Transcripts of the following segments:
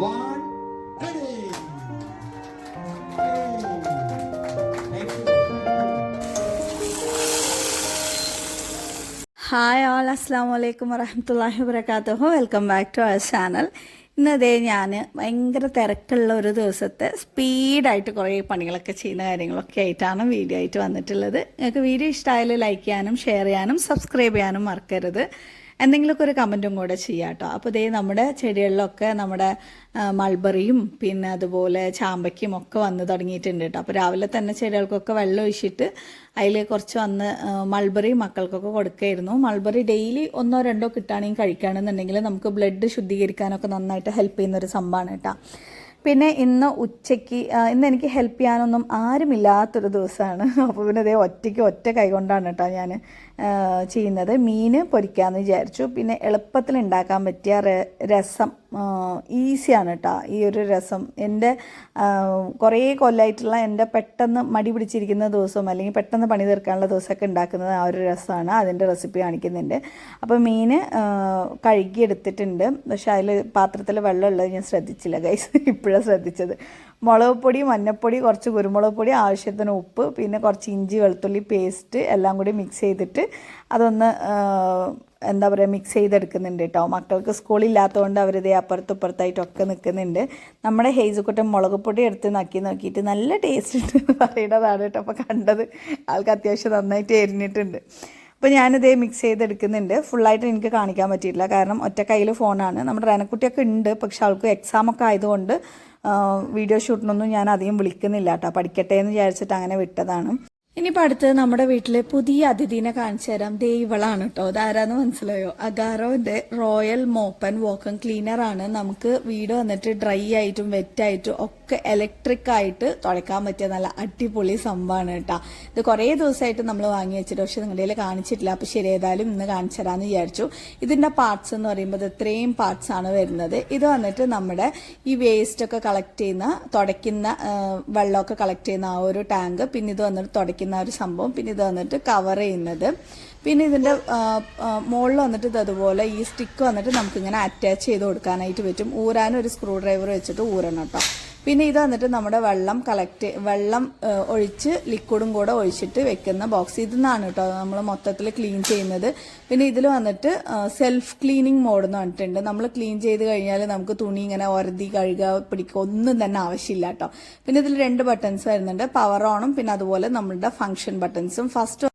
One, ready. Hey. Thank you. Hi all അസ്സാം വലൈക്കും വറഹമത്തല്ലാഹി വബർക്കാത്തുഹു welcome back to our channel ഇന്നതേ ഞാൻ ഭയങ്കര തിരക്കുള്ള ഒരു ദിവസത്തെ സ്പീഡായിട്ട് കുറേ പണികളൊക്കെ ചെയ്യുന്ന കാര്യങ്ങളൊക്കെ ആയിട്ടാണ് വീഡിയോ ആയിട്ട് വന്നിട്ടുള്ളത്. നിങ്ങൾക്ക് വീഡിയോ ഇഷ്ടമായാലും ലൈക്ക് ചെയ്യാനും ഷെയർ ചെയ്യാനും സബ്സ്ക്രൈബ് ചെയ്യാനും മറക്കരുത്. എന്തെങ്കിലുമൊക്കെ ഒരു കമന്റും കൂടെ ചെയ്യാം കേട്ടോ. അപ്പോൾ ഇതേ നമ്മുടെ ചെടികളിലൊക്കെ നമ്മുടെ മൾബറിയും പിന്നെ അതുപോലെ ചാമ്പയ്ക്കും ഒക്കെ വന്ന് തുടങ്ങിയിട്ടുണ്ട് കേട്ടോ. അപ്പോൾ രാവിലെ തന്നെ ചെടികൾക്കൊക്കെ വെള്ളം ഒഴിച്ചിട്ട് അതിൽ കുറച്ച് വന്ന് മൾബറി മക്കൾക്കൊക്കെ കൊടുക്കായിരുന്നു. മൾബറി ഡെയിലി ഒന്നോ രണ്ടോ കിട്ടുകയാണെങ്കിൽ കഴിക്കുകയാണെന്നുണ്ടെങ്കിൽ നമുക്ക് ബ്ലഡ് ശുദ്ധീകരിക്കാനൊക്കെ നന്നായിട്ട് ഹെൽപ്പ് ചെയ്യുന്ന ഒരു സംഭവമാണ് കേട്ടോ. പിന്നെ ഇന്ന് ഉച്ചയ്ക്ക് ഇന്ന് എനിക്ക് ഹെൽപ്പ് ചെയ്യാനൊന്നും ആരുമില്ലാത്തൊരു ദിവസമാണ്. അപ്പോൾ പിന്നെ അതേ ഒറ്റയ്ക്ക് ഒറ്റ കൈ കൊണ്ടാണ് കേട്ടോ ഞാൻ ചെയ്യുന്നത്. മീൻ പൊരിക്കാമെന്ന് വിചാരിച്ചു. പിന്നെ എളുപ്പത്തിൽ ഉണ്ടാക്കാൻ പറ്റിയ രസം ഈസിയാണ് കേട്ടോ ഈ ഒരു രസം. എന്റെ കുറേ കൊല്ലമായിട്ടുള്ള എന്റെ പെട്ടെന്ന് മടി പിടിച്ചിരിക്കുന്ന ദിവസവും അല്ലെങ്കിൽ പെട്ടെന്ന് പണി തീർക്കാനുള്ള ദിവസമൊക്കെ ഉണ്ടാക്കുന്നത് ആ ഒരു രസമാണ്. അതിന്റെ റെസിപ്പി കാണിക്കുന്നുണ്ട്. അപ്പോൾ മീൻ കഴുകിയെടുത്തിട്ടുണ്ട്. പക്ഷെ അതിൽ പാത്രത്തിൽ വെള്ളമുള്ളത് ഞാൻ ശ്രദ്ധിച്ചില്ല ഗൈസ് ഇപ്പോഴാണ് ശ്രദ്ധിച്ചത്. മുളക് പൊടി മഞ്ഞൾപ്പൊടി കുറച്ച് കുരുമുളക് പൊടി ആവശ്യത്തിന് ഉപ്പ് പിന്നെ കുറച്ച് ഇഞ്ചി വെളുത്തുള്ളി പേസ്റ്റ് എല്ലാം കൂടി മിക്സ് ചെയ്തിട്ട് അതൊന്ന് എന്താ പറയുക മിക്സ് ചെയ്തെടുക്കുന്നുണ്ട് കേട്ടോ മക്കൾക്ക് സ്കൂളില്ലാത്തതുകൊണ്ട് അവരിതേ അപ്പുറത്തും ഇപ്പുറത്തായിട്ടൊക്കെ നിൽക്കുന്നുണ്ട് നമ്മുടെ ഹേസുക്കുട്ടൻ മുളക് പൊടി എടുത്ത് നക്കി നോക്കിയിട്ട് നല്ല ടേസ്റ്റ് ഉണ്ട് എന്ന് പറയുന്നതാണ് കേട്ടോ അപ്പോൾ കണ്ടത് ആൾക്ക് അത്യാവശ്യം നന്നായിട്ട് എരിഞ്ഞിട്ടുണ്ട്. അപ്പോൾ ഞാനിതേ മിക്സ് ചെയ്തെടുക്കുന്നുണ്ട്. ഫുള്ളായിട്ട് എനിക്ക് കാണിക്കാൻ പറ്റിയിട്ടില്ല. കാരണം ഒറ്റ കയ്യിൽ ഫോണാണ് നമ്മുടെ റനക്കുട്ടിയൊക്കെ ഉണ്ട്. പക്ഷെ അവൾക്ക് എക്സാമൊക്കെ ആയതുകൊണ്ട് വീഡിയോ ഷൂട്ടിനൊന്നും ഞാൻ അധികം വിളിക്കുന്നില്ല കേട്ടോ പഠിക്കട്ടെ എന്ന് വിചാരിച്ചിട്ട് അങ്ങനെ വിട്ടതാണ്. ഇനിയിപ്പോൾ അടുത്തത് നമ്മുടെ വീട്ടിലെ പുതിയ അതിഥീനെ കാണിച്ചു തരാം. ദൈവളാണ് കേട്ടോ അതാരാന്ന് മനസ്സിലായോ? അഗാറോന്റെ റോയൽ മോപ്പൻ വോക്കൻ ക്ലീനർ ആണ് നമുക്ക് വീട് വന്നിട്ട് ഡ്രൈ ആയിട്ടും വെറ്റായിട്ടും ഒക്കെ ഇലക്ട്രിക് ആയിട്ട് തുടയ്ക്കാൻ പറ്റിയ നല്ല അടിപൊളി സംഭവമാണ് കേട്ടോ. ഇത് കുറേ ദിവസമായിട്ട് നമ്മൾ വാങ്ങി വെച്ചിട്ട് പക്ഷെ നിങ്ങളുടെ കയ്യിൽ കാണിച്ചിട്ടില്ല. അപ്പോൾ ശരി ഏതായാലും ഇന്ന് കാണിച്ചു തരാമെന്ന് വിചാരിച്ചു. ഇതിന്റെ പാർട്സ് എന്ന് പറയുമ്പോൾ ഇത് ഇത്രയും പാർട്സ് ആണ് വരുന്നത്. ഇത് വന്നിട്ട് നമ്മുടെ ഈ വേസ്റ്റ് ഒക്കെ കളക്ട് ചെയ്യുന്ന തുടയ്ക്കുന്ന വെള്ളമൊക്കെ കളക്ട് ചെയ്യുന്ന ആ ഒരു ടാങ്ക് പിന്നെ ഇത് വന്നിട്ട് തുടയ്ക്കുന്ന ഒരു സംഭവം പിന്നെ ഇത് വന്നിട്ട് കവർ ചെയ്യുന്നത്. പിന്നെ ഇതിന്റെ മുകളിൽ വന്നിട്ട് ഇത് അതുപോലെ ഈ സ്റ്റിക്ക് വന്നിട്ട് നമുക്കിങ്ങനെ അറ്റാച്ച് ചെയ്ത് കൊടുക്കാനായിട്ട് പറ്റും. ഊരാനും ഒരു സ്ക്രൂ ഡ്രൈവർ വെച്ചിട്ട് ഊരണം കേട്ടോ. പിന്നെ ഇത് വന്നിട്ട് നമ്മുടെ വെള്ളം കളക്ട് വെള്ളം ഒഴിച്ച് ലിക്വിഡും കൂടെ ഒഴിച്ചിട്ട് വെക്കുന്ന ബോക്സ് ഇതിന്നാണ് കേട്ടോ നമ്മൾ മൊത്തത്തിൽ ക്ലീൻ ചെയ്യുന്നത്. പിന്നെ ഇതിൽ വന്നിട്ട് സെൽഫ് ക്ലീനിങ് മോഡ് എന്ന് പറഞ്ഞിട്ടുണ്ട്. നമ്മൾ ക്ലീൻ ചെയ്ത് കഴിഞ്ഞാൽ നമുക്ക് തുണി ഇങ്ങനെ ഒരതി കഴുകുക പിടിക്കുക ഒന്നും തന്നെ ആവശ്യമില്ല കേട്ടോ. പിന്നെ ഇതിൽ രണ്ട് ബട്ടൺസ് വരുന്നുണ്ട്. പവർ ഓണും പിന്നെ അതുപോലെ നമ്മളുടെ function ബട്ടൺസും first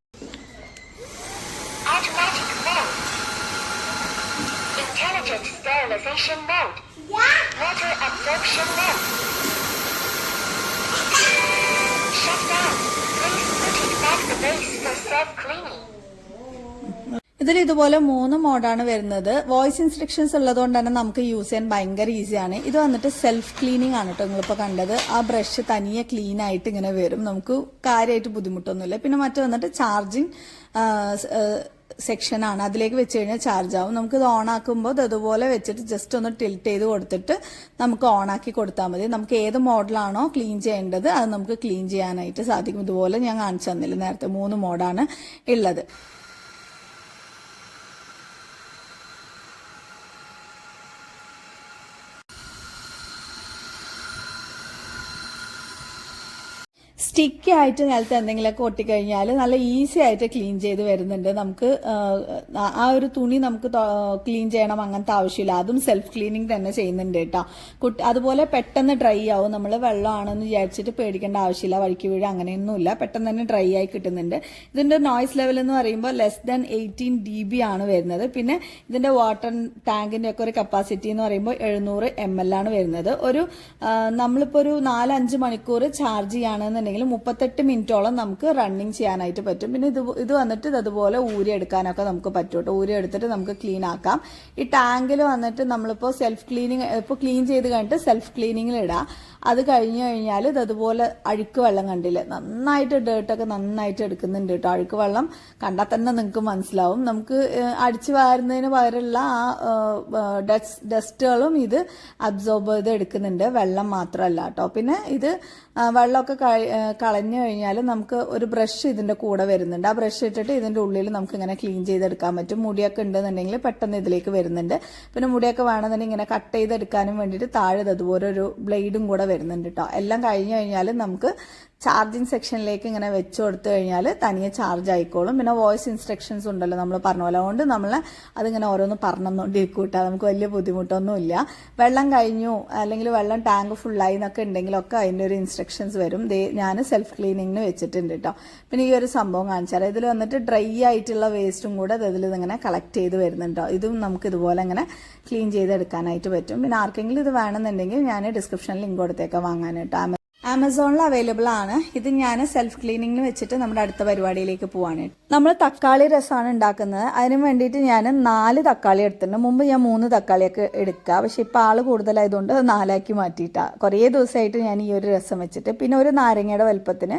sterilization mode. Water absorption mode. ഇതിൽ ഇതുപോലെ മൂന്ന് മോഡാണ് വരുന്നത്. വോയിസ് ഇൻസ്ട്രക്ഷൻസ് ഉള്ളതുകൊണ്ട് തന്നെ നമുക്ക് യൂസ് ചെയ്യാൻ ഭയങ്കര ഈസിയാണ് ഇത് വന്നിട്ട് സെൽഫ് ക്ലീനിങ് ആണ് കേട്ടോ നിങ്ങളിപ്പോൾ കണ്ടത്. ആ ബ്രഷ് തനിയെ ക്ലീൻ ആയിട്ട് ഇങ്ങനെ വരും. നമുക്ക് കാര്യമായിട്ട് ബുദ്ധിമുട്ടൊന്നുമില്ല. പിന്നെ മറ്റു വന്നിട്ട് ചാർജിങ് സെക്ഷൻ ആണ്. അതിലേക്ക് വെച്ച് കഴിഞ്ഞാൽ ചാർജ് ആവും. നമുക്ക് ഇത് ഓൺ ആക്കുമ്പോൾ അതുപോലെ വെച്ചിട്ട് ജസ്റ്റ് ഒന്ന് ടിൽറ്റ് ചെയ്ത് കൊടുത്തിട്ട് നമുക്ക് ഓൺ ആക്കി കൊടുത്താൽ മതി. നമുക്ക് ഏത് മോഡലാണോ ക്ലീൻ ചെയ്യേണ്ടത് അത് നമുക്ക് ക്ലീൻ ചെയ്യാനായിട്ട് സാധിക്കും. ഇതുപോലെ ഞാൻ കാണിച്ചു തന്നില്ല നേരത്തെ. മൂന്ന് മോഡാണ് ഉള്ളത്. സ്റ്റിക്കി ആയിട്ട് നിലത്ത് എന്തെങ്കിലുമൊക്കെ ഒട്ടിക്കഴിഞ്ഞാൽ നല്ല ഈസി ആയിട്ട് ക്ലീൻ ചെയ്ത് വരുന്നുണ്ട്. നമുക്ക് ആ, ഒരു തുണി നമുക്ക് ക്ലീൻ ചെയ്യണം അങ്ങനത്തെ ആവശ്യമില്ല. അതും സെൽഫ് ക്ലീനിങ് തന്നെ ചെയ്യുന്നുണ്ട് കേട്ടോ. കുട്ടി അതുപോലെ പെട്ടെന്ന് ഡ്രൈ ആവും. നമ്മൾ വെള്ളമാണെന്ന് വിചാരിച്ചിട്ട് പേടിക്കേണ്ട ആവശ്യമില്ല. വഴിക്ക് വീഴ അങ്ങനെയൊന്നുമില്ല. പെട്ടെന്ന് തന്നെ ഡ്രൈ ആയി കിട്ടുന്നുണ്ട്. ഇതിന്റെ നോയ്സ് ലെവൽ എന്ന് പറയുമ്പോൾ less than eighteen D B ആണ് വരുന്നത്. പിന്നെ ഇതിന്റെ വാട്ടർ ടാങ്കിന്റെ ഒക്കെ ഒരു കപ്പാസിറ്റി എന്ന് പറയുമ്പോൾ എഴുന്നൂറ് എം എൽ ആണ് വരുന്നത്. ഒരു നമ്മളിപ്പോൾ നമ്മളിപ്പോ ഒരു നാലഞ്ച് മണിക്കൂർ ചാർജ് ചെയ്യുകയാണെന്നുണ്ടെങ്കിൽ അല്ലെങ്കിൽ മുപ്പത്തെട്ട് മിനിറ്റോളം നമുക്ക് റണ്ണിങ് ചെയ്യാനായിട്ട് പറ്റും. പിന്നെ ഇത് ഇത് വന്നിട്ട് ഇതുപോലെ ഊരിയെടുക്കാനൊക്കെ നമുക്ക് പറ്റും കേട്ടോ ഊരി എടുത്തിട്ട് നമുക്ക് ക്ലീൻ ആക്കാം. ഈ ടാങ്കിൽ വന്നിട്ട് നമ്മളിപ്പോൾ സെൽഫ് ക്ലീനിങ് ഇപ്പോൾ ക്ലീൻ ചെയ്ത് കഴിഞ്ഞിട്ട് സെൽഫ് ക്ലീനിങ്ങിൽ ഇടാം. അത് കഴിഞ്ഞു കഴിഞ്ഞാൽ ഇത് അതുപോലെ അഴുക്ക് വെള്ളം കണ്ടില്ലേ? നന്നായിട്ട് ഡേട്ടൊക്കെ നന്നായിട്ട് എടുക്കുന്നുണ്ട് കേട്ടോ അഴുക്ക് വെള്ളം കണ്ടാൽ തന്നെ നിങ്ങൾക്ക് മനസ്സിലാവും. നമുക്ക് അടിച്ചു വാരുന്നതിന് പകരമുള്ള ആ ഡസ്റ്റുകളും ഇത് അബ്സോർബ് ചെയ്ത് എടുക്കുന്നുണ്ട്. വെള്ളം മാത്രമല്ല കേട്ടോ പിന്നെ ഇത് വെള്ളമൊക്കെ കളഞ്ഞു കഴിഞ്ഞാൽ നമുക്ക് ഒരു ബ്രഷ് ഇതിന്റെ കൂടെ വരുന്നുണ്ട്. ആ ബ്രഷ് ഇട്ടിട്ട് ഇതിന്റെ ഉള്ളിൽ നമുക്ക് ഇങ്ങനെ ക്ലീൻ ചെയ്തെടുക്കാൻ പറ്റും. മുടിയൊക്കെ ഉണ്ടെന്നുണ്ടെങ്കിൽ പെട്ടെന്ന് ഇതിലേക്ക് വരുന്നുണ്ട്. പിന്നെ മുടിയൊക്കെ വേണമെന്നുണ്ടെങ്കിൽ ഇങ്ങനെ കട്ട് ചെയ്തെടുക്കാനും വേണ്ടിയിട്ട് താഴെ അതുപോലെ ഒരു ബ്ലേഡും കൂടെ വരുന്നുണ്ട് കേട്ടോ എല്ലാം കഴിഞ്ഞു കഴിഞ്ഞാൽ നമുക്ക് ചാർജിങ് സെക്ഷനിലേക്ക് ഇങ്ങനെ വെച്ച് കൊടുത്തു കഴിഞ്ഞാൽ തനിയെ ചാർജ് ആയിക്കോളും. പിന്നെ വോയിസ് ഇൻസ്ട്രക്ഷൻസ് ഉണ്ടല്ലോ നമ്മൾ പറഞ്ഞ പോലെ. അതുകൊണ്ട് നമ്മൾ അതിങ്ങനെ ഓരോന്ന് പറഞ്ഞുകൊണ്ടിരിക്കും കേട്ടോ നമുക്ക് വലിയ ബുദ്ധിമുട്ടൊന്നുമില്ല. വെള്ളം കഴിഞ്ഞു. അല്ലെങ്കിൽ വെള്ളം ടാങ്ക് ഫുള്ളായി എന്നൊക്കെ ഉണ്ടെങ്കിലൊക്കെ അതിന്റെ ഒരു ഇൻസ്ട്രക്ഷൻസ് വരും. ഞാൻ സെൽഫ് ക്ലീനിങ്ങിന് വെച്ചിട്ടുണ്ട് കേട്ടോ പിന്നെ ഈ ഒരു സംഭവം കാണിച്ചാൽ ഇതിൽ വന്നിട്ട് ഡ്രൈ ആയിട്ടുള്ള വേസ്റ്റും കൂടെ ഇതിൽ ഇങ്ങനെ കളക്ട് ചെയ്ത് വരുന്നുണ്ടോ ഇതും നമുക്ക് ഇതുപോലെ ഇങ്ങനെ ക്ലീൻ ചെയ്തെടുക്കാനായിട്ട് പറ്റും. പിന്നെ ആർക്കെങ്കിലും ഇത് വേണമെന്നുണ്ടെങ്കിൽ ഞാൻ ഡിസ്ക്രിപ്ഷനിൽ ലിങ്ക് കൊടുത്തേക്കാം വാങ്ങാനായിട്ട്. ആമസോണിൽ അവൈലബിൾ ആണ്. ഇത് ഞാൻ സെൽഫ് ക്ലീനിങ്ങിന് വെച്ചിട്ട് നമ്മുടെ അടുത്ത പരിപാടിയിലേക്ക് പോവാണ്. നമ്മൾ തക്കാളി രസമാണ് ഉണ്ടാക്കുന്നത്. അതിന് വേണ്ടിയിട്ട് ഞാൻ നാല് തക്കാളി എടുത്തിട്ടുണ്ട്. മുമ്പ് ഞാൻ മൂന്ന് തക്കാളിയൊക്കെ എടുക്കുക പക്ഷേ ഇപ്പോൾ ആൾ കൂടുതലായതുകൊണ്ട് അത് നാലാക്കി മാറ്റിയിട്ടാണ് കുറേ ദിവസമായിട്ട് ഞാൻ ഈ ഒരു രസം വെച്ചിട്ട്. പിന്നെ ഒരു നാരങ്ങയുടെ വലുപ്പത്തിന്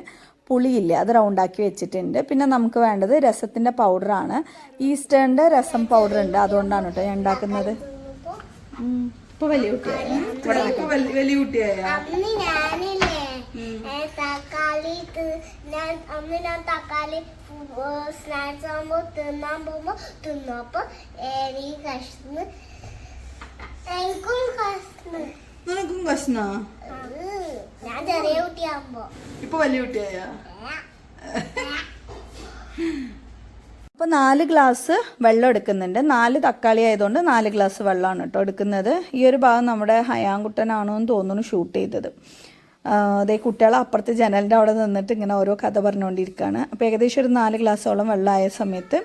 പുളിയില്ല അത് റൗണ്ടാക്കി വെച്ചിട്ടുണ്ട്. പിന്നെ നമുക്ക് വേണ്ടത് രസത്തിന്റെ പൗഡറാണ് ഈസ്റ്റേണിന്റെ രസം പൗഡർ ഉണ്ട്. അതുകൊണ്ടാണ് കേട്ടോ ഞാൻ ഉണ്ടാക്കുന്നത്. ഇപ്പോൾ വലിയ കുട്ടിയായ? വലിയ കുട്ടിയായ? തക്കാളി ഞാൻ അന്ന് ഞാൻ തക്കാളി സ്നാക്സ് ആകുമ്പോ തിന്നാൻ പോകുമ്പോ തിന്നു. അപ്പൊ എനിക്ക് കഷ്ന്ന്. എനിക്കും കഷ്ന്ന്. നിനക്കും കഷ്ണ? ഞാൻ ചെറിയ കുട്ടിയാകുമ്പോ ഇപ്പൊ വലിയ കുട്ടിയായ? അപ്പോൾ നാല് ഗ്ലാസ് വെള്ളം എടുക്കുന്നുണ്ട്. നാല് തക്കാളി ആയതുകൊണ്ട് നാല് ഗ്ലാസ് വെള്ളമാണ് കേട്ടോ എടുക്കുന്നത്. ഈ ഒരു ഭാഗം നമ്മുടെ ഹയാങ്കുട്ടനാണോ എന്ന് തോന്നുന്നു ഷൂട്ട് ചെയ്തത്. അതേ കുട്ടികൾ അപ്പുറത്തെ ജനലിന്റെ അവിടെ നിന്നിട്ട് ഇങ്ങനെ ഓരോ കഥ പറഞ്ഞുകൊണ്ടിരിക്കുകയാണ് അപ്പോൾ ഏകദേശം ഒരു നാല് ഗ്ലാസ്സോളം വെള്ളമായ സമയത്ത്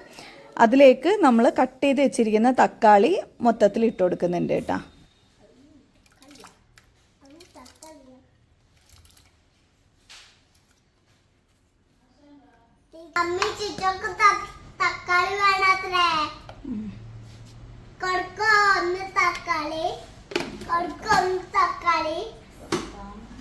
അതിലേക്ക് നമ്മൾ കട്ട് ചെയ്ത് വെച്ചിരിക്കുന്ന തക്കാളി മൊത്തത്തിൽ ഇട്ട് കൊടുക്കുന്നുണ്ട് കേട്ടോ. തക്കാളി തക്കാളി. തക്കാളി.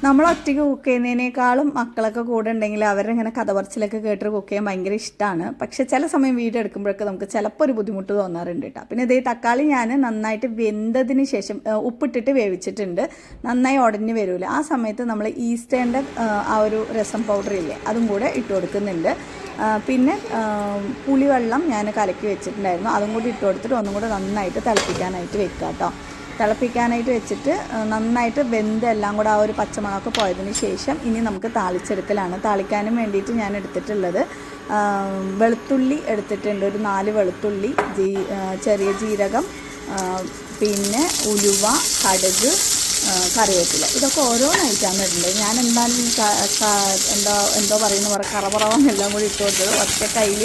നമ്മൾ ഒറ്റയ്ക്ക് കുക്ക് ചെയ്യുന്നതിനേക്കാളും മക്കളൊക്കെ കൂടെ ഉണ്ടെങ്കിൽ അവരിങ്ങനെ കഥ പറച്ചിലൊക്കെ കേട്ട് കുക്ക് ചെയ്യാൻ ഭയങ്കര ഇഷ്ടമാണ് പക്ഷെ ചില സമയം വീഡിയോ എടുക്കുമ്പോഴൊക്കെ നമുക്ക് ചിലപ്പോൾ ഒരു ബുദ്ധിമുട്ട് തോന്നാറുണ്ട് കേട്ടോ. പിന്നെ ഇതേ തക്കാളി ഞാൻ നന്നായിട്ട് വെന്തതിന് ശേഷം ഉപ്പിട്ടിട്ട് വേവിച്ചിട്ടുണ്ട്. നന്നായി ഉടഞ്ഞ് വരില്ല ആ സമയത്ത് നമ്മൾ ഈസ്റ്റേന്റെ ആ ഒരു രസം പൗഡർ ഇല്ലേ അതും കൂടെ ഇട്ട് കൊടുക്കുന്നുണ്ട്. പിന്നെ പുളിവെള്ളം ഞാൻ കലക്കി വെച്ചിട്ടുണ്ടായിരുന്നു. അതും കൂടി ഇട്ട് കൊടുത്തിട്ട് ഒന്നും കൂടെ നന്നായിട്ട് തിളപ്പിക്കാനായിട്ട് വെക്കാം കേട്ടോ തിളപ്പിക്കാനായിട്ട് വെച്ചിട്ട് നന്നായിട്ട് വെന്ത് എല്ലാം കൂടെ ആ ഒരു പച്ചമുളകൊക്കെ പോയതിന് ശേഷം ഇനി നമുക്ക് താളിച്ചെടുക്കലാണ്. താളിക്കാനും വേണ്ടിയിട്ട് ഞാൻ എടുത്തിട്ടുള്ളത് വെളുത്തുള്ളി എടുത്തിട്ടുണ്ട്. ഒരു നാല് വെളുത്തുള്ളി ചെറിയ ജീരകം പിന്നെ ഉലുവ കടുക് കറിവേപ്പില. ഇതൊക്കെ ഓരോന്നായിട്ടാണ് ഇടേണ്ടത്. ഞാൻ എന്താണ് എന്താ എന്തോ പറയുന്ന പോലെ കറപറവെന്നെല്ലാം കൂടി ഇട്ട് കൊടുത്തത്. ഒറ്റ കയ്യിൽ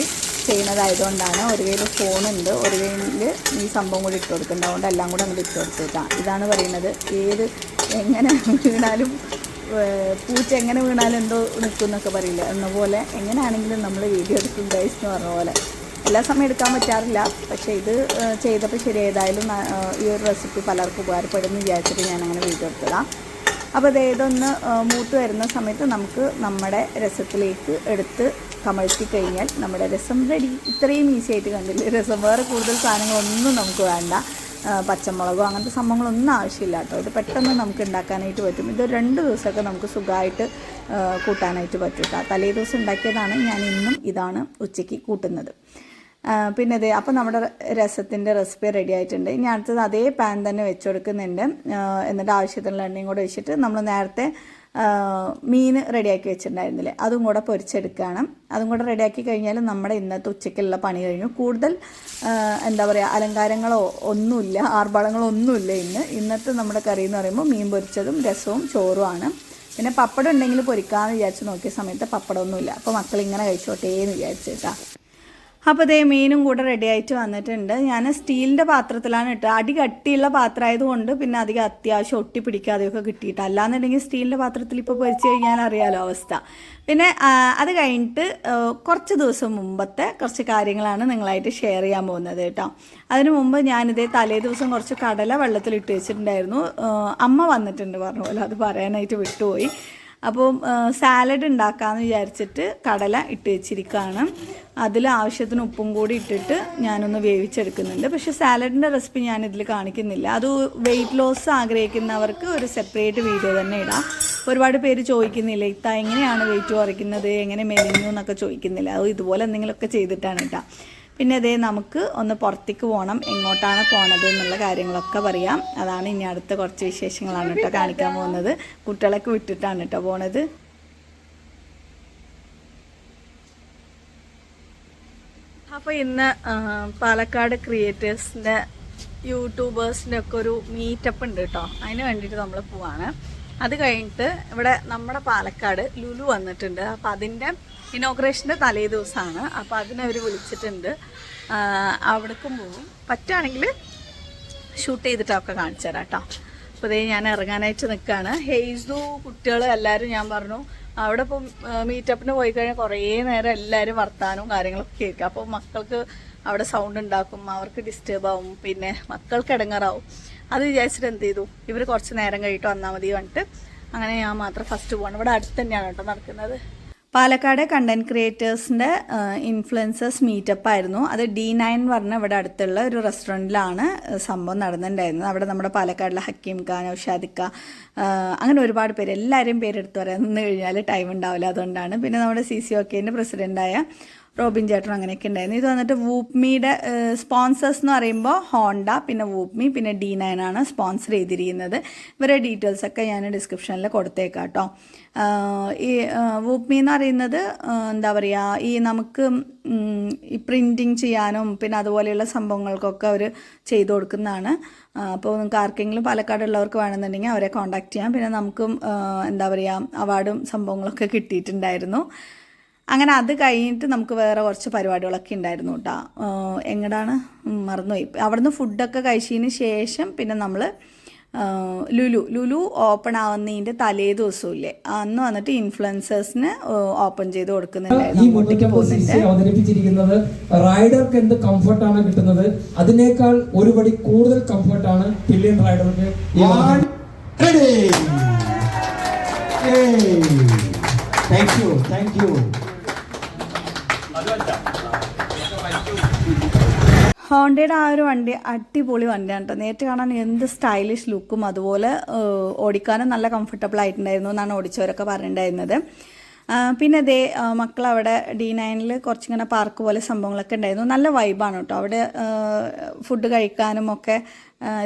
ചെയ്യുന്നതായതുകൊണ്ടാണ് ഒരു കയ്യിൽ ഫോണുണ്ട് ഒരു കയ്യിൽ ഈ സംഭവം കൂടി ഇട്ട് അതുകൊണ്ട് എല്ലാം കൂടെ അങ്ങോട്ട് ഇട്ട് കൊടുത്തേക്കാം. ഇതാണ് പറയുന്നത്. ഏത് എങ്ങനെ വീണാലും പൂച്ച എങ്ങനെ വീണാലും എന്തോ നിൽക്കും എന്നൊക്കെ പറയില്ല എന്നപോലെ എങ്ങനെയാണെങ്കിലും നമ്മൾ വീഡിയോ എടുക്കും ഗൈസ് എന്ന് പറഞ്ഞ പോലെ. എല്ലാ സമയം എടുക്കാൻ പറ്റാറില്ല. പക്ഷേ ഇത് ചെയ്തപ്പോൾ ശരി. ഏതായാലും ഈ ഒരു റെസിപ്പി പലർക്കും ഉപകാരപ്പെടുന്ന വിചാരിച്ചിട്ട് ഞാൻ അങ്ങനെ വീഡിയോ എടുത്തതാണ് അപ്പോൾ അതേതൊന്ന് മൂത്ത് വരുന്ന സമയത്ത് നമുക്ക് നമ്മുടെ രസത്തിലേക്ക് എടുത്ത് കമഴ്ത്തി കഴിഞ്ഞാൽ നമ്മുടെ രസം റെഡി ഇത്രയും ഈസി ആയിട്ട് കണ്ടില്ലേ? രസം. വേറെ കൂടുതൽ സാധനങ്ങളൊന്നും നമുക്ക് വേണ്ട. പച്ചമുളകോ അങ്ങനത്തെ സംഭവങ്ങളൊന്നും ആവശ്യമില്ല കേട്ടോ. ഇത് പെട്ടെന്ന് നമുക്ക് ഉണ്ടാക്കാനായിട്ട് പറ്റും. ഇത് രണ്ട് ദിവസമൊക്കെ നമുക്ക് സുഖമായിട്ട് കൂട്ടാനായിട്ട് പറ്റും കേട്ടോ. തലേ ദിവസം ഉണ്ടാക്കിയതാണ്. ഞാൻ ഇന്നും ഇതാണ് ഉച്ചയ്ക്ക് കൂട്ടുന്നത്. പിന്നെ ഇത് അപ്പോൾ നമ്മുടെ രസത്തിന്റെ റെസിപ്പി റെഡി ആയിട്ടുണ്ട്. ഇനി അടുത്തത് അതേ പാൻ തന്നെ വെച്ച് കൊടുക്കുന്നുണ്ട്. എന്നിട്ട് ആവശ്യത്തിനുള്ള എണ്ണയും കൂടെ വെച്ചിട്ട് നമ്മൾ നേരത്തെ മീൻ റെഡിയാക്കി വെച്ചിട്ടുണ്ടായിരുന്നില്ലേ? അതും കൂടെ പൊരിച്ചെടുക്കുകയാണ് അതും കൂടെ റെഡിയാക്കി കഴിഞ്ഞാൽ നമ്മുടെ ഇന്നത്തെ ഉച്ചയ്ക്കുള്ള പണി കഴിഞ്ഞു. കൂടുതൽ എന്താ പറയുക അലങ്കാരങ്ങളോ ഒന്നുമില്ല ആർഭാടങ്ങളോ ഒന്നുമില്ല ഇന്ന്. ഇന്നത്തെ നമ്മുടെ കറി എന്ന് പറയുമ്പോൾ മീൻ പൊരിച്ചതും രസവും ചോറുമാണ് പിന്നെ പപ്പടം ഉണ്ടെങ്കിൽ പൊരിക്കാമെന്ന് വിചാരിച്ച് നോക്കിയ സമയത്ത് പപ്പടമൊന്നുമില്ല. അപ്പോൾ മക്കൾ ഇങ്ങനെ കഴിച്ചോട്ടേ എന്ന് വിചാരിച്ചേട്ടാ അപ്പോൾ ദേ മീനും കൂടെ റെഡി ആയിട്ട് വന്നിട്ടുണ്ട്. ഞാൻ സ്റ്റീലിന്റെ പാത്രത്തിലാണ് ഇട്ടത് അടി കട്ടിയുള്ള പാത്രമായതുകൊണ്ട് പിന്നെ അധികം അത്യാവശ്യം ഒട്ടി പിടിക്കാതെയൊക്കെ കിട്ടിയിട്ട്. അല്ലാന്നുണ്ടെങ്കിൽ സ്റ്റീലിന്റെ പാത്രത്തിൽ ഇപ്പോൾ പൊരിച്ച് കഴിഞ്ഞാൽ അറിയാലോ അവസ്ഥ. പിന്നെ അത് കഴിഞ്ഞിട്ട് കുറച്ച് ദിവസം മുമ്പത്തെ കുറച്ച് കാര്യങ്ങളാണ് നിങ്ങളായിട്ട് ഷെയർ ചെയ്യാൻ പോകുന്നത് കേട്ടോ. അതിനു മുമ്പ് ഞാനിതേ തലേ ദിവസം കുറച്ച് കടല വെള്ളത്തിലിട്ട് വെച്ചിട്ടുണ്ടായിരുന്നു. ആ, അമ്മ വന്നിട്ടുണ്ട് പറഞ്ഞ പോലെ അത് പറയാനായിട്ട് വിട്ടുപോയി. അപ്പം സാലഡ് ഉണ്ടാക്കാമെന്ന് വിചാരിച്ചിട്ട് കടല ഇട്ട് വെച്ചിരിക്കുകയാണ് അതിൽ ആവശ്യത്തിന് ഉപ്പും കൂടി ഇട്ടിട്ട് ഞാനൊന്ന് വേവിച്ചെടുക്കുന്നുണ്ട്. പക്ഷേ സാലഡിന്റെ റെസിപ്പി ഞാനിതിൽ കാണിക്കുന്നില്ല. അത് വെയിറ്റ് ലോസ് ആഗ്രഹിക്കുന്നവർക്ക് ഒരു സെപ്പറേറ്റ് വീഡിയോ തന്നെ ഇടാം. ഒരുപാട് പേര് ചോദിക്കുന്നില്ല ഇത്ത എങ്ങനെയാണ് വെയിറ്റ് കുറയ്ക്കുന്നത്? എങ്ങനെ മെലിഞ്ഞു? എന്നൊക്കെ ചോദിക്കുന്നില്ല. അത് ഇതുപോലെ എന്തെങ്കിലുമൊക്കെ ചെയ്തിട്ടാണ് കേട്ടോ പിന്നെ അതേ നമുക്ക് ഒന്ന് പുറത്തേക്ക് പോകണം എങ്ങോട്ടാണ് പോണത് എന്നുള്ള കാര്യങ്ങളൊക്കെ പറയാം. അതാണ് ഇനി അടുത്ത കുറച്ച് വിശേഷങ്ങളാണ് കേട്ടോ കാണിക്കാൻ പോകുന്നത്. കുട്ടികളൊക്കെ വിട്ടിട്ടാണ് കേട്ടോ പോണത്. അപ്പോൾ ഇന്ന് പാലക്കാട് ക്രിയേറ്റേഴ്സിന്റെ യൂട്യൂബേഴ്സിന്റെ ഒക്കെ ഒരു മീറ്റപ്പ് ഉണ്ട് കേട്ടോ. അതിന് വേണ്ടിയിട്ട് നമ്മൾ പോവാണ്. അത് കഴിഞ്ഞിട്ട് ഇവിടെ നമ്മുടെ പാലക്കാട് ലുലു വന്നിട്ടുണ്ട്. അപ്പോൾ അതിന്റെ ഇനോഗ്രേഷന്റെ തലേ ദിവസമാണ്. അപ്പോൾ അതിനവർ വിളിച്ചിട്ടുണ്ട്. അവിടേക്കും പോകും പറ്റുകയാണെങ്കിൽ ഷൂട്ട് ചെയ്തിട്ടൊക്കെ കാണിച്ചു തരാം കേട്ടോ. അപ്പോൾ ഇതേ ഞാൻ ഇറങ്ങാനായിട്ട് നിൽക്കുകയാണ് ഹെയ്സു കുട്ടികൾ എല്ലാവരും ഞാൻ പറഞ്ഞു. അവിടെ ഇപ്പം മീറ്റപ്പിന് പോയി കഴിഞ്ഞാൽ കുറേ നേരം എല്ലാവരും വർത്താനവും കാര്യങ്ങളൊക്കെ കേൾക്കുക അപ്പോൾ മക്കൾക്ക് അവിടെ സൗണ്ട് ഉണ്ടാക്കും അവർക്ക് ഡിസ്റ്റേബ് ആവും പിന്നെ മക്കൾക്ക് ഇടങ്ങാറാവും അത് വിചാരിച്ചിട്ട് എന്ത് ചെയ്തു? ഇവർ കുറച്ച് നേരം കഴിഞ്ഞിട്ട് വന്നാൽ മതി പറഞ്ഞിട്ട് അങ്ങനെ ഞാൻ മാത്രം ഫസ്റ്റ് പോകണം ഇവിടെ അടുത്ത് തന്നെയാണ് കേട്ടോ നടക്കുന്നത്. പാലക്കാട് കണ്ടന്റ് ക്രിയേറ്റേഴ്സിന്റെ ഇൻഫ്ലുവൻസേഴ്സ് മീറ്റപ്പ് ആയിരുന്നു. അത് ഡി നയൻ പറഞ്ഞ ഇവിടെ അടുത്തുള്ള ഒരു റെസ്റ്റോറന്റിലാണ് സംഭവം നടന്നിട്ടുണ്ടായിരുന്നത്. അവിടെ നമ്മുടെ പാലക്കാടിലെ ഹക്കീം ഖാൻ ഔഷാദിക്ക അങ്ങനെ ഒരുപാട് പേര് എല്ലാവരെയും പേരെടുത്ത് പറയാൻ നിന്ന് കഴിഞ്ഞാൽ ടൈം ഉണ്ടാവില്ല അതുകൊണ്ടാണ്. പിന്നെ നമ്മുടെ സി സി ഒക്കേന്റെ പ്രസിഡന്റായ റോബിൻ ചേട്ടനും അങ്ങനെയൊക്കെ ഉണ്ടായിരുന്നു. ഇത് വന്നിട്ട് വൂപ്മിയുടെ സ്പോൺസേഴ്സ് എന്ന് പറയുമ്പോൾ ഹോണ്ട പിന്നെ വൂപ്മി പിന്നെ ഡി നയൻ ആണ് സ്പോൺസർ ചെയ്തിരിക്കുന്നത്. ഇവരുടെ ഡീറ്റെയിൽസ് ഒക്കെ ഞാൻ ഡിസ്ക്രിപ്ഷനിൽ കൊടുത്തേക്കാം കേട്ടോ. ഈ വൂപ്മി എന്ന് പറയുന്നത് എന്താ പറയുക ഈ നമുക്ക് ഈ പ്രിന്റിങ് ചെയ്യാനും പിന്നെ അതുപോലെയുള്ള സംഭവങ്ങൾക്കൊക്കെ അവർ ചെയ്തു കൊടുക്കുന്നതാണ്. അപ്പോൾ നിങ്ങൾക്ക് ആർക്കെങ്കിലും പാലക്കാടുള്ളവർക്ക് വേണമെന്നുണ്ടെങ്കിൽ അവരെ കോൺടാക്ട് ചെയ്യാം. പിന്നെ നമുക്കും എന്താ പറയുക അവാർഡും സംഭവങ്ങളൊക്കെ കിട്ടിയിട്ടുണ്ടായിരുന്നു. അങ്ങനെ അത് കഴിഞ്ഞിട്ട് നമുക്ക് വേറെ കുറച്ച് പരിപാടികളൊക്കെ ഉണ്ടായിരുന്നു കേട്ടോ. എങ്ങടാണ്? മറന്നുപോയി. അവിടുന്ന് ഫുഡൊക്കെ കഴിച്ചതിന് ശേഷം പിന്നെ നമ്മൾ ലുലു. ലുലു ഓപ്പൺ ആവുന്നതിന്റെ തലേ ദിവസമില്ലേ? അന്ന് വന്നിട്ട് ഇൻഫ്ലുവൻസേഴ്സിന് ഓപ്പൺ ചെയ്ത് കൊടുക്കുന്നുണ്ടായിരുന്നു ഈ അങ്ങോട്ടേക്ക് പോകുന്നുണ്ട്. അവതരിപ്പിച്ചിരിക്കുന്നത് റൈഡർക്ക് എന്ത് കംഫർട്ടാണ് കിട്ടുന്നത്? അതിനേക്കാൾ ഒരു പടി കൂടുതൽ കംഫർട്ടാണ് പില്ലിയൻ റൈഡർക്ക് താങ്ക് യു താങ്ക് ready. ഹോണ്ടയുടെ ആ ഒരു വണ്ടി അടിപൊളി വണ്ടിയാണ് കേട്ടോ നേരിട്ട് കാണാൻ എന്ത് സ്റ്റൈലിഷ് ലുക്കും അതുപോലെ ഓടിക്കാനും നല്ല കംഫർട്ടബിൾ ആയിട്ടുണ്ടായിരുന്നു എന്നാണ് ഓടിച്ചവരൊക്കെ പറഞ്ഞിട്ടുണ്ടായിരുന്നത്. പിന്നെ ദേ മക്കൾ അവിടെ ഡി നയനിൽ കുറച്ചിങ്ങനെ പാർക്ക് പോലെ സംഭവങ്ങളൊക്കെ ഉണ്ടായിരുന്നു. നല്ല വൈബാണ് കേട്ടോ അവിടെ ഫുഡ് കഴിക്കാനും ഒക്കെ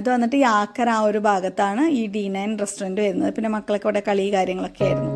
ഇത് വന്നിട്ട് യാക്കര ആ ഒരു ഭാഗത്താണ് ഈ ഡി നയൻ റെസ്റ്റോറന്റ് വരുന്നത്. പിന്നെ മക്കളൊക്കെ അവിടെ കളി കാര്യങ്ങളൊക്കെ ആയിരുന്നു.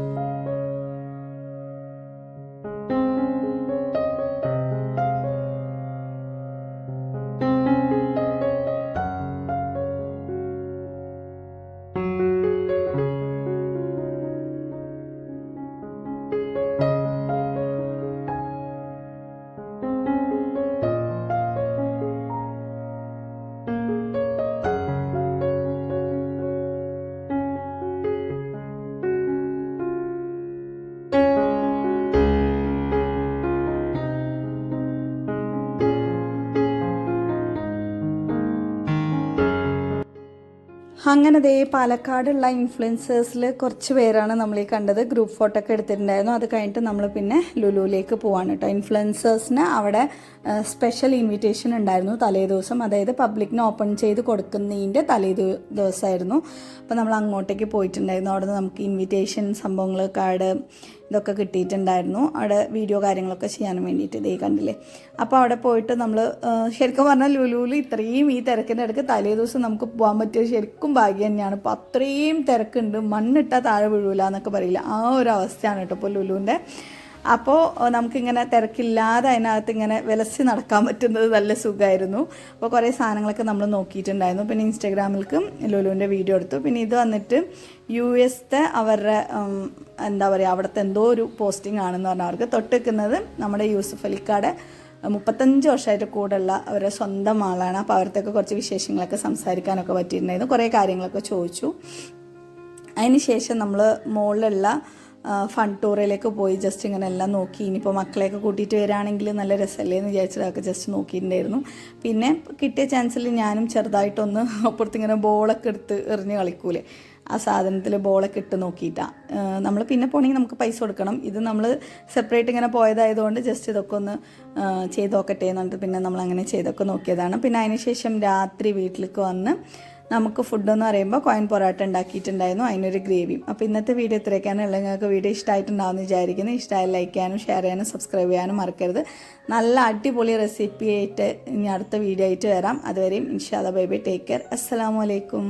അങ്ങനെ ദേ പാലക്കാടുള്ള ഇൻഫ്ലുവൻസേഴ്സിൽ കുറച്ച് പേരാണ് നമ്മൾ ഈ കണ്ടത്. ഗ്രൂപ്പ് ഫോട്ടോ ഒക്കെ എടുത്തിട്ടുണ്ടായിരുന്നു. അത് കഴിഞ്ഞിട്ട് നമ്മൾ പിന്നെ ലുലുവിലേക്ക് പോവാണ് കേട്ടോ ഇൻഫ്ലുവൻസേഴ്സിന് അവിടെ സ്പെഷ്യൽ ഇൻവിറ്റേഷൻ ഉണ്ടായിരുന്നു തലേ ദിവസം. അതായത് പബ്ലിക്കിന് ഓപ്പൺ ചെയ്ത് കൊടുക്കുന്നതിന്റെ തലേ ദിവസമായിരുന്നു അപ്പോൾ നമ്മൾ അങ്ങോട്ടേക്ക് പോയിട്ടുണ്ടായിരുന്നു. അവിടെ നമുക്ക് ഇൻവിറ്റേഷൻ സംഭവങ്ങൾ കാർഡ് ഇതൊക്കെ കിട്ടിയിട്ടുണ്ടായിരുന്നു. അവിടെ വീഡിയോ കാര്യങ്ങളൊക്കെ ചെയ്യാൻ വേണ്ടിയിട്ട് ഇതേ കണ്ടില്ലേ? അപ്പോൾ അവിടെ പോയിട്ട് നമ്മൾ ശരിക്കും പറഞ്ഞാൽ ലുലുവിൽ ഇത്രയും ഈ തിരക്കിന്റെ ഇടയ്ക്ക് തലേ ദിവസം നമുക്ക് പോകാൻ പറ്റിയ ശരിക്കും ഭാഗ്യം തന്നെയാണ്. ഇപ്പോൾ അത്രയും തിരക്കുണ്ട് മണ്ണിട്ടാൽ താഴെ വീഴൂല എന്നൊക്കെ പറയില്ല? ആ ഒരു അവസ്ഥയാണ് കേട്ടോ ഇപ്പോൾ ലുലുവിന്റെ അപ്പോൾ നമുക്കിങ്ങനെ തിരക്കില്ലാതെ അതിനകത്ത് ഇങ്ങനെ വിലസി നടക്കാൻ പറ്റുന്നത് നല്ല സുഖമായിരുന്നു അപ്പോൾ കുറേ സാധനങ്ങളൊക്കെ നമ്മൾ നോക്കിയിട്ടുണ്ടായിരുന്നു. പിന്നെ ഇൻസ്റ്റാഗ്രാമിൽക്കും ലുലുവിന്റെ വീഡിയോ എടുത്തു. പിന്നെ ഇത് വന്നിട്ട് യു എസ്ത്തെ അവരുടെ എന്താ പറയുക അവിടുത്തെ എന്തോ ഒരു പോസ്റ്റിംഗ് ആണെന്ന് പറഞ്ഞാൽ അവർക്ക് തൊട്ടിക്കുന്നത് നമ്മുടെ യൂസഫ് അലിക്കാടെ മുപ്പത്തഞ്ച് വർഷമായിട്ട് കൂടെയുള്ള അവരുടെ സ്വന്തം ആളാണ്. അപ്പോൾ അവരത്തൊക്കെ കുറച്ച് വിശേഷങ്ങളൊക്കെ സംസാരിക്കാനൊക്കെ പറ്റിയിട്ടുണ്ടായിരുന്നു. കുറേ കാര്യങ്ങളൊക്കെ ചോദിച്ചു. അതിന് ശേഷം നമ്മൾ മുകളിലുള്ള ഫൺ ടൂറിലേക്ക് പോയി. ജസ്റ്റ് ഇങ്ങനെ എല്ലാം നോക്കി. ഇനിയിപ്പോൾ മക്കളെയൊക്കെ കൂട്ടിയിട്ട് വരികയാണെങ്കിൽ നല്ല രസമല്ലേ എന്ന് വിചാരിച്ചതൊക്കെ ജസ്റ്റ് നോക്കിയിട്ടുണ്ടായിരുന്നു. പിന്നെ കിട്ടിയ ചാൻസിൽ ഞാനും ചെറുതായിട്ടൊന്ന് അപ്പുറത്ത് ഇങ്ങനെ ബോളൊക്കെ എടുത്ത് എറിഞ്ഞ് കളിക്കൂലേ. ആ സാധനത്തിൽ ബോളൊക്കെ ഇട്ട് നോക്കിയിട്ടാണ് നമ്മൾ പിന്നെ പോകണമെങ്കിൽ നമുക്ക് പൈസ കൊടുക്കണം. ഇത് നമ്മൾ സെപ്പറേറ്റ് ഇങ്ങനെ പോയതായതുകൊണ്ട് ജസ്റ്റ് ഇതൊക്കെ ഒന്ന് ചെയ്ത് നോക്കട്ടെ എന്ന് പറഞ്ഞിട്ട് പിന്നെ നമ്മൾ അങ്ങനെ ചെയ്തൊക്കെ നോക്കിയതാണ്. പിന്നെ അതിനുശേഷം രാത്രി വീട്ടിലേക്ക് വന്ന് നമുക്ക് ഫുഡ് എന്ന് പറയുമ്പോൾ കോയിൻ പൊറോട്ട ഉണ്ടാക്കിയിട്ടുണ്ടായിരുന്നു അതിനൊരു ഗ്രേവിയും അപ്പോൾ ഇന്നത്തെ വീഡിയോ ഇത്രയൊക്കെയാണ്. ഉള്ളത് നിങ്ങൾക്ക് വീഡിയോ ഇഷ്ടമായിട്ടുണ്ടാവുമെന്ന് വിചാരിക്കുന്നു. ഇഷ്ടമായി ലൈക്ക് ചെയ്യാനും ഷെയർ ചെയ്യാനും സബ്സ്ക്രൈബ് ചെയ്യാനും മറക്കരുത്. നല്ല അടിപൊളി റെസിപ്പി ആയിട്ട് ഇനി അടുത്ത വീഡിയോ ആയിട്ട് വരാം. അതുവരെയും ഇൻഷാല്ല ബൈ ബൈ ടേക്ക് കെയർ അസ്സലാമു അലൈക്കും.